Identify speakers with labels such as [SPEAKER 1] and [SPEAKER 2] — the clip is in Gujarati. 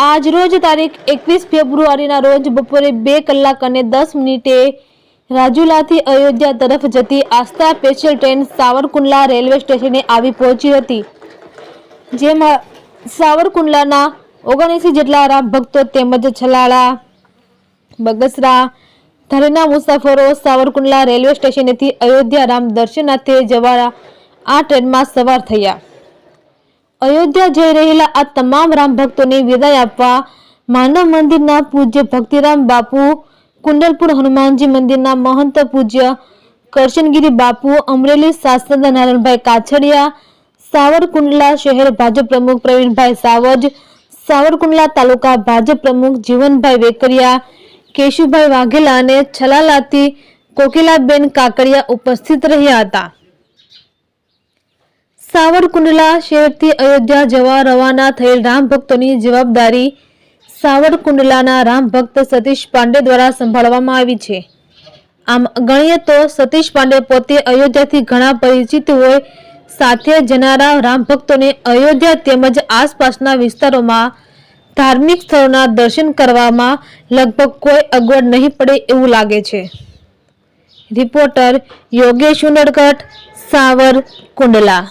[SPEAKER 1] આજ રોજ તારીખ એકવીસ ફેબ્રુઆરીના રોજ બપોરે બે કલાક અને દસ મિનિટે રાજુલાથી અયોધ્યા તરફ જતી Aastha special train Savarkundla railway સ્ટેશને આવી પહોંચી હતી. જેમાં સાવરકુંડલાના ઓગણએંસી જેટલા રામ ભક્તો તેમજ છલાળા, બગસરા ધારીના મુસાફરો સાવરકુંડલા રેલવે સ્ટેશનેથી અયોધ્યા રામ દર્શનાર્થે જવા આ ટ્રેનમાં સવાર થયા. અયોધ્યા જઈ રહેલા આ તમામ રામ ભક્તોને વિદાય આપવા માનવ મંદિરના પૂજ્ય ભક્તિરામ બાપુ, કુંડલપુર હનુમાનજી મંદિરના મહંત પૂજ્ય કરશનગીરી બાપુ, અમરેલી સાંસદ નારાયણભાઈ કાછડિયા, સાવરકુંડલા શહેર ભાજપ પ્રમુખ પ્રવીણભાઈ સાવજ, સાવરકુંડલા તાલુકા ભાજપ પ્રમુખ જીવનભાઈ વેકરિયા, કેશુભાઈ વાઘેલા અને છલાલાથી કોકિલાબેન કાકડિયા ઉપસ્થિત રહ્યા હતા. સાવરકુંડલા શહેરથી અયોધ્યા જવા રવાના થયેલ રામ ભક્તોની જવાબદારી સાવરકુંડલાના રામ ભક્ત સતીશ પાંડે દ્વારા સંભાળવામાં આવી છે. આમ ગણીએ તો સતીશ પાંડે પોતે અયોધ્યાથી ઘણા પરિચિત હોય, સાથે જનારા રામ ભક્તોને અયોધ્યા તેમજ આસપાસના વિસ્તારોમાં ધાર્મિક સ્થળોના દર્શન કરવામાં લગભગ કોઈ અગવડ નહીં પડે એવું લાગે છે. રિપોર્ટર યોગેશ ઉનડકટ સાવર કુંડલા